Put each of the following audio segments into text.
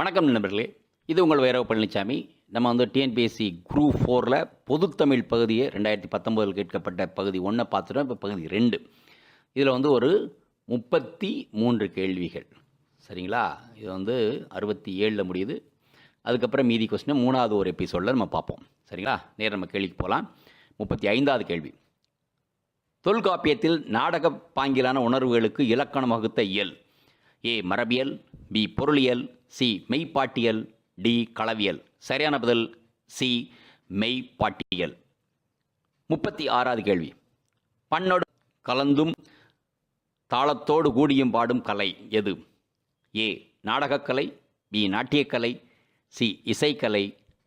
வணக்கம் நண்பர்களே. இது உங்கள் வைரவ பழனிசாமி நம்ம வந்து டிஎன்பிஎஸ்சி குரூப் ஃபோரில் பொதுத்தமிழ் பகுதியை ரெண்டாயிரத்தி பத்தொம்போதில் கேட்கப்பட்ட பகுதி ஒன்றை பார்த்துட்டோம். இப்போ பகுதி ரெண்டு. இதில் வந்து ஒரு முப்பத்தி மூன்று கேள்விகள். சரிங்களா? இது வந்து அறுபத்தி ஏழில் முடியுது. அதுக்கப்புறம் மீதி கொஸ்டினை மூணாவது ஒரு எபிசோடில் நம்ம பார்ப்போம். சரிங்களா? நேரம் நம்ம கேள்விக்கு போகலாம். முப்பத்தி ஐந்தாவது கேள்வி. தொல்காப்பியத்தில் நாடக பாங்கிலான உணர்வுகளுக்கு இலக்கணம் வகுத்த இயல். ஏ மரபியல் பி பொருளியல் சி மெய்ப்பாட்டியல் டி களவியல். சரியான பதில் சி மெய்ப்பாட்டியல். முப்பத்தி ஆறாவது கேள்வி. பண்ணோடு கலந்தும் தாளத்தோடு கூடியும் பாடும் கலை எது? ஏ நாடகக்கலை பி நாட்டியக்கலை சி இசைக்கலை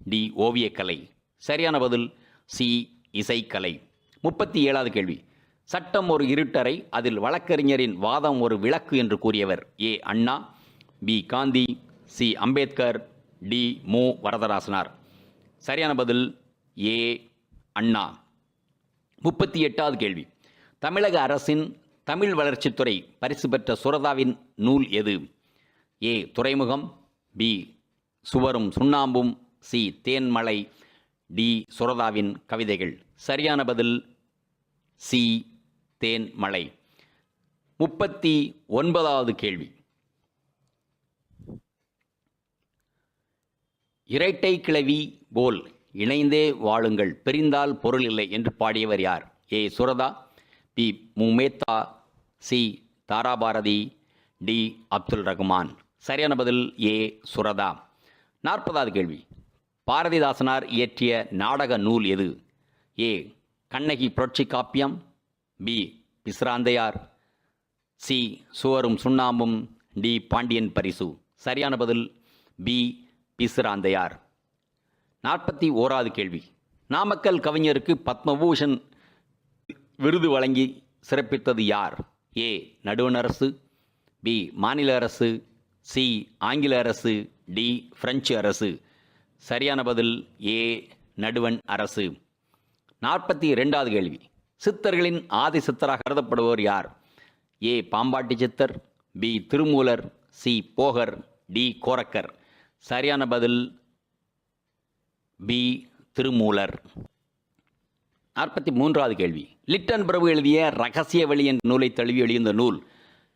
டி ஓவியக்கலை. சரியான பதில் சி இசைக்கலை. முப்பத்தி ஏழாவது கேள்வி. சட்டம் ஒரு இருட்டறை அதில் வழக்கறிஞரின் வாதம் ஒரு விளக்கு என்று கூறியவர் A Anna B Gandhi C. Ambedkar D. மு. வரதராசனார். சரியான பதில் ஏ. அண்ணா. முப்பத்தி எட்டாவது கேள்வி. தமிழக அரசின் தமிழ் வளர்ச்சித்துறை பரிசு பெற்ற சுரதாவின் நூல் எது? ஏ. துறைமுகம் பி. சுவரும் சுண்ணாம்பும் சி. தேன்மலை டி. சுரதாவின் கவிதைகள். சரியான பதில் சி. தேன்மலை. முப்பத்தி ஒன்பதாவது கேள்வி. இரட்டை கிளவி போல் இணைந்தே வாழுங்கள் பிரிந்தால் பொருள் இல்லை என்று பாடியவர் யார்? A. Suratha B. Mumetha C. Tharabharathi D. Abdul Rahman சரியான பதில் ஏ. சுரதா. நாற்பதாவது கேள்வி. பாரதிதாசனார் இயற்றிய நாடக நூல் எது? ஏ. கண்ணகி புரட்சி காப்பியம் பி. பிஸ்ராந்தையார் சி. சுவரும் சுண்ணாம்பும் டி. பாண்டியன் பரிசு. சரியான பதில் பி. பிசுராந்தையார் நாற்பத்தி ஓராவது கேள்வி. நாமக்கல் கவிஞருக்கு பத்மபூஷன் விருது வழங்கி சிறப்பித்தது யார்? ஏ. நடுவண் அரசு பி. மாநில அரசு சி. ஆங்கில அரசு டி. பிரெஞ்சு அரசு. சரியான பதில் ஏ. நடுவண் அரசு. நாற்பத்தி ரெண்டாவது கேள்வி. சித்தர்களின் ஆதி சித்தராக கருதப்படுவோர் யார்? A. Pambatti Siddhar B. Thirumoolar C. Bogar D. Korakkar. சரியான பதில் பி திருமூலர். நாற்பத்தி மூன்றாவது கேள்வி. லிட்டன் பிரபு எழுதிய ரகசிய வழி என்ற நூலை தழுவி எழுந்த நூல்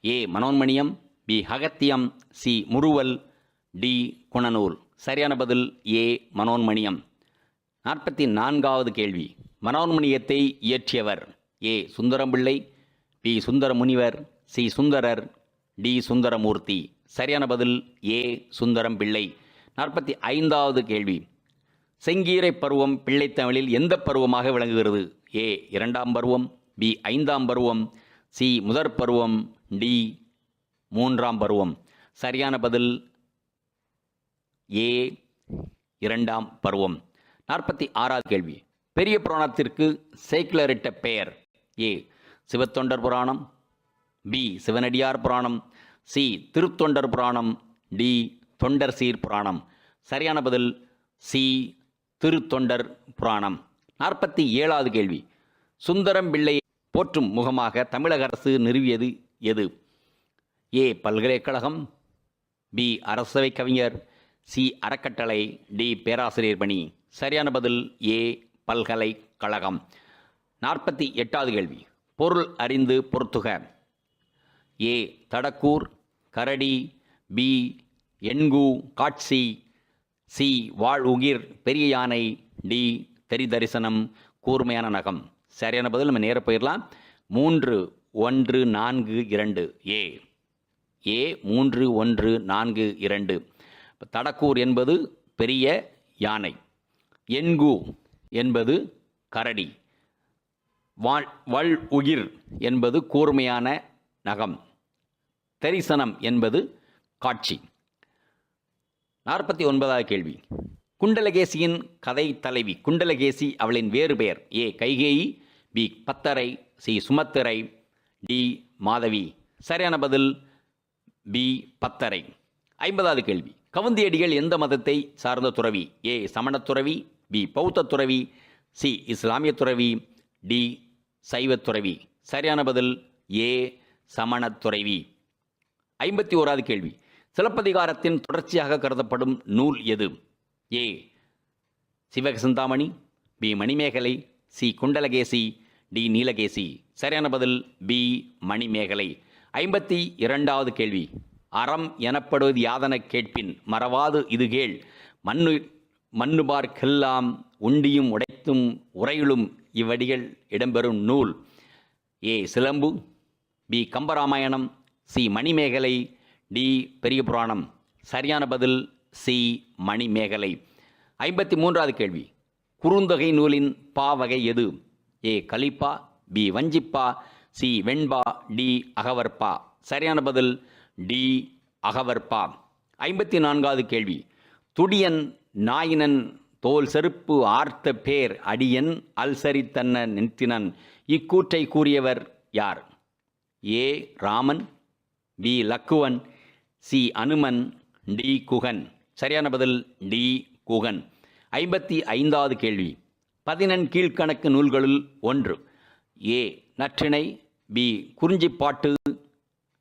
A Manonmaniam B Agathiyam C Muruval D Gunanool. சரியான பதில் ஏ மனோன்மணியம். நாற்பத்தி நான்காவது கேள்வி. மனோன்மணியத்தை இயற்றியவர் ஏ சுந்தரம்பிள்ளை பி சுந்தர முனிவர் சி சுந்தரர் டி சுந்தரமூர்த்தி. சரியான பதில் ஏ சுந்தரம் பிள்ளை. நாற்பத்தி ஐந்தாவது கேள்வி. செங்கீரை பருவம் பிள்ளைத்தமிழில் எந்த பருவமாக விளங்குகிறது? ஏ இரண்டாம் பருவம் பி ஐந்தாம் பருவம் சி முதற் பருவம் டி மூன்றாம் பருவம். சரியான பதில் ஏ இரண்டாம் பருவம். நாற்பத்தி ஆறாவது கேள்வி. பெரிய புராணத்திற்கு சேக்கிலரிட்ட பெயர் ஏ சிவத்தொண்டர் புராணம் பி சிவனடியார் புராணம் சி. திருத்தொண்டர் புராணம் டி. தொண்டர் சீர் புராணம். சரியான பதில் சி. திருத்தொண்டர் புராணம். நாற்பத்தி ஏழாவது கேள்வி. சுந்தரம் பிள்ளையை போற்றும் முகமாக தமிழக அரசு நிறுவியது எது? ஏ. பல்கலைக்கழகம் பி. அரசவை கவிஞர் சி. அறக்கட்டளை டி. பேராசிரியர் பணி. சரியான பதில் ஏ. பல்கலைக்கழகம். நாற்பத்தி எட்டாவது கேள்வி. பொருள் அறிந்து பொருத்துக ஏ. தடக்கூர் கரடி பி எண்கு காட்சி சி வாழ் உகிர் பெரிய யானை டி தெரி தரிசனம் கூர்மையான நகம். சரியான பதில் நம்ம நேர போயிடலாம். மூன்று ஒன்று நான்கு இரண்டு. ஏ. ஏ மூன்று ஒன்று நான்கு இரண்டு. தடக்கூர் என்பது பெரிய யானை. எண்கு என்பது கரடி. வாழ் வள் உகிர் என்பது கூர்மையான நகம். தரிசனம் என்பது காட்சி. நாற்பத்தி ஒன்பதாவது கேள்வி. குண்டலகேசியின் கதை தலைவி குண்டலகேசி அவளின் வேறு பெயர். A. Kaikeyi B. Pattharai C. Sumathirai D. Madhavi. சரியான பதில் பி. பத்தரை. ஐம்பதாவது கேள்வி. கவுந்தியடிகள் எந்த மதத்தை சார்ந்த துறவி? ஏ. சமண துறவி பி. பௌத்த துறவி சி. இஸ்லாமிய துறவி டி. சைவத் துறவி. சரியான பதில் ஏ. சமண துறவி. ஐம்பத்தி ஓராவது கேள்வி. சிலப்பதிகாரத்தின் தொடர்ச்சியாக கருதப்படும் நூல் எது? A. Sivakasinthamani B. Manimekalai C. Kundalakesi D. Neelakesi. சரியான பதில் பி. மணிமேகலை. ஐம்பத்தி இரண்டாவது கேள்வி. அறம் எனப்படுவது யாதனக் கேட்பின் மறவாது இது கேள். மண்ணு மண்ணுபார்க்கெல்லாம் உண்டியும் உடைத்தும் உரையிலும் இவ்வடிகள் இடம்பெறும் நூல். A. Silambu B. Kambaramayanam C. Manimekalai D. Periya Puranam சரியான பதில் சி. மணிமேகலை. ஐம்பத்தி மூன்றாவது கேள்வி. குறுந்தொகை நூலின் பா வகை எது? ஏ. கலிப்பா பி. வஞ்சிப்பா சி. வெண்பா டி. அகவர்பா சரியான பதில் டி. அகவர்பா ஐம்பத்தி நான்காவது கேள்வி. துடியன் நாயினன் தோல் செருப்பு ஆர்த்த பேர் அடியன் அல்சரித்தன்ன நிறுத்தினன் இக்கூற்றை கூறியவர் யார்? A. Raman B Lakkuvan C Anuman D Guhan. சரியான பதில் டி குகன். ஐம்பத்தி ஐந்தாவது கேள்வி. பதினெண் கீழ்க்கணக்கு நூல்களுள் ஒன்று. A. Natrinai B. Kurinjippattu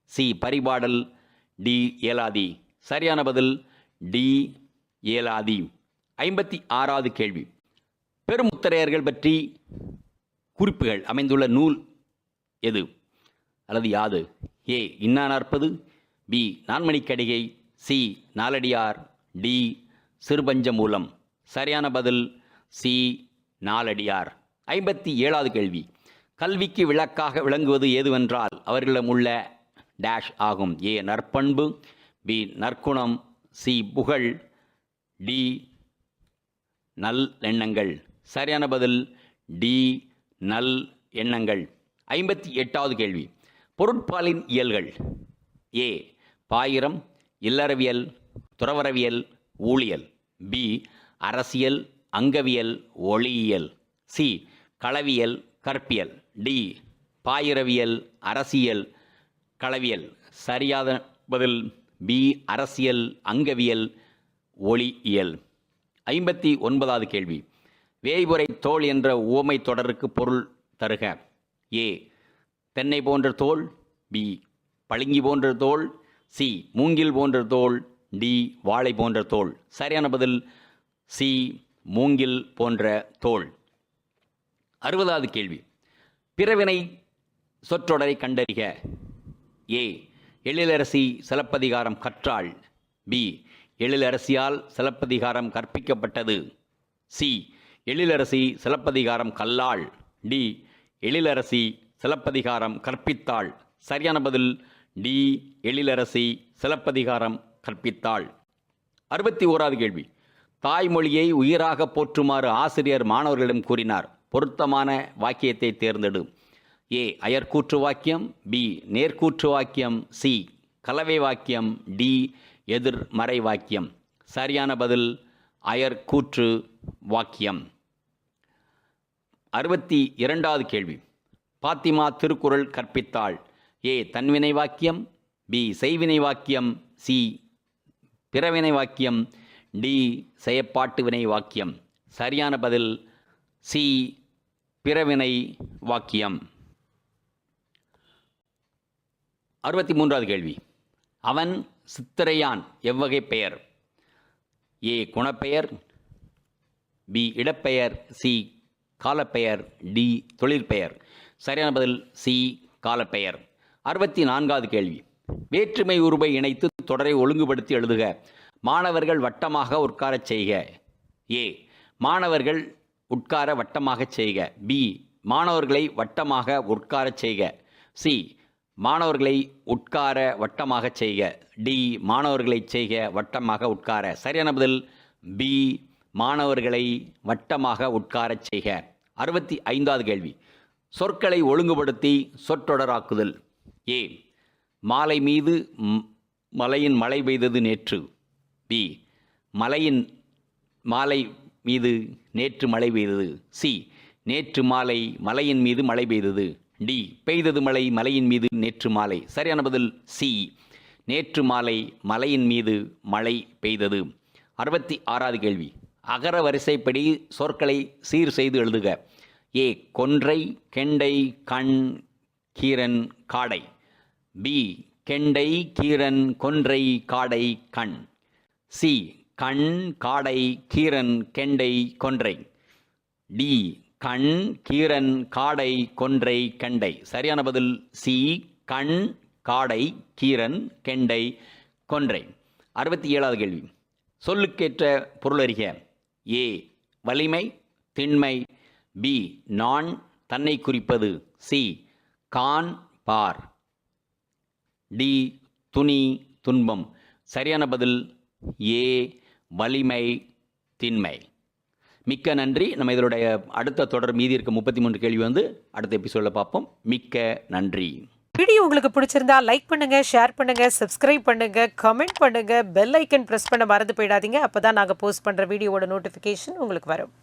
C. Paripadal D. Elathi. சரியான பதில் டி. ஏலாதி. ஐம்பத்தி ஆறாவது கேள்வி. பெருமுத்தரையர்கள் பற்றி குறிப்புகள் அமைந்துள்ள நூல் எது? அல்லது யாது? A Inna Narpathu B Nanmanikkadigai. C Naladiyar. D Sirupanchamoolam. சரியான பதில். சி நாலடியார். ஐம்பத்தி ஏழாவது கேள்வி. கல்விக்கு விளக்காக விளங்குவது எதுவென்றால் அவர்களிடம் உள்ள டேஷ் ஆகும். ஏ நற்பண்பு. பி நற்குணம். சி புகழ். டி நல் எண்ணங்கள். சரியான பதில். டி நல் எண்ணங்கள். ஐம்பத்தி எட்டாவது கேள்வி. பொருட்பாலின் இயல்கள். ஏ பாயிரம் இல்லறவியல் துறவரவியல் ஊழியல். பி அரசியல் அங்கவியல் ஒளியியல். சி களவியல் கற்பியல். டி பாயிரவியல் அரசியல் களவியல். சரியாத பதில் பி அரசியல் அங்கவியல் ஒளியியல். ஐம்பத்தி ஒன்பதாவது கேள்வி. வேய்புரை தோல் என்ற உவமை தொடருக்கு பொருள் தருக. ஏ தென்னை போன்ற தோல் பி பளிங்கி போன்ற தோல் சி மூங்கில் போன்ற தோல் டி வாழை போன்ற தோல். சரியான பதில் சி மூங்கில் போன்ற தோல். அறுபதாவது கேள்வி. பிறவினை சொற்றொடரை கண்டறிக. ஏ எழிலரசி சிலப்பதிகாரம் கற்றாள். பி எழிலரசியால் சிலப்பதிகாரம் கற்பிக்கப்பட்டது. சி எழிலரசி சிலப்பதிகாரம் கல்லாள். டி எழிலரசி சிலப்பதிகாரம் கற்பித்தாள். சரியான பதில் டி. எழிலரசி சிலப்பதிகாரம் கற்பித்தாள். அறுபத்தி ஓராவது கேள்வி. தாய்மொழியை உயிராக போற்றுமாறு ஆசிரியர் மாணவர்களிடம் கூறினார். பொருத்தமான வாக்கியத்தை தேர்ந்தெடு. ஏ. அயற்கூற்று வாக்கியம் பி. நேர்கூற்று வாக்கியம் சி. கலவை வாக்கியம் டி. எதிர்மறை வாக்கியம். சரியான பதில் அயற்கூற்று வாக்கியம். அறுபத்தி இரண்டாவது கேள்வி. பாத்திமா திருக்குறள் கற்பித்தாள். ஏ தன்வினை வாக்கியம் பி செய்வினை வாக்கியம் சி பிறவினை வாக்கியம் டி செயப்பாட்டு வினை வாக்கியம் சரியான பதில் சி பிறவினை வாக்கியம் அறுபத்தி மூன்றாவது கேள்வி. அவன் சித்திரையான் எவ்வகை பெயர்? ஏ குணப்பெயர் பி இடப்பெயர் சி காலப்பெயர் டி தொழிற்பெயர். சரியான பதில் சி காலப்பெயர். அறுபத்தி நான்காவது கேள்வி. வேற்றுமை உருவை இணைத்து தொடரை ஒழுங்குபடுத்தி எழுதுக. மாணவர்கள் வட்டமாக உட்காரச் செய்க. ஏ மாணவர்கள் உட்கார வட்டமாகச் செய்க. பி மாணவர்களை வட்டமாக உட்காரச் செய்க. சி மாணவர்களை உட்கார வட்டமாகச் செய்க. டி மாணவர்களை செய்க வட்டமாக உட்கார. சரியான பதில் பி மாணவர்களை வட்டமாக உட்காரச் செய்க. அறுபத்தி ஐந்தாவது கேள்வி. சொற்களை ஒழுங்குபடுத்தி சொற்றொடராக்குதல். ஏ. மாலை மீது மலையின் மழை பெய்தது நேற்று. பி. மலையின் மாலை மீது நேற்று மழை பெய்தது. சி. நேற்று மாலை மலையின் மீது மழை பெய்தது. டி. பெய்தது மழை மலையின் மீது நேற்று மாலை. சரியான பதில் சி. நேற்று மாலை மலையின் மீது மழை பெய்தது. அறுபத்தி ஆறாவது கேள்வி. அகர வரிசைப்படி சொற்களை சீர் செய்து எழுதுக. ஏ கொன்றை கெண்டை கண் கீரன் காடை. பி கெண்டை கீரன் கொன்றை காடை கண். சி கண் காடை கீரன் கெண்டை கொன்றை. டி கண் கீரன் காடை கொன்றை கெண்டை. சரியான பதில் சி கண் காடை கீரன் கெண்டை கொன்றை. அறுபத்தி ஏழாவது கேள்வி. சொல்லுக்கேற்ற பொருளறிக ஏ வலிமை திண்மை பி நான் தன்னை குறிப்பது. சி கான் பார். டி துணி துன்பம். சரியான பதில் ஏ வலிமை திண்மை. மிக்க நன்றி. நம்ம இதனுடைய அடுத்த தொடர் மீதி இருக்க முப்பத்தி மூன்று கேள்வி வந்து அடுத்த எபிசோடில் பார்ப்போம். மிக்க நன்றி. வீடியோ உங்களுக்கு பிடிச்சிருந்தா லைக் பண்ணுங்க ஷேர் பண்ணுங்க சப்ஸ்கிரைப் பண்ணுங்க கமெண்ட் பண்ணுங்க பெல் ஐக்கன் பிரஸ் பண்ண மறந்து போயிடாதீங்க. அப்பதான் நாங்கள் போஸ்ட் பண்ற வீடியோவோட நோட்டிபிகேஷன் உங்களுக்கு வரும்.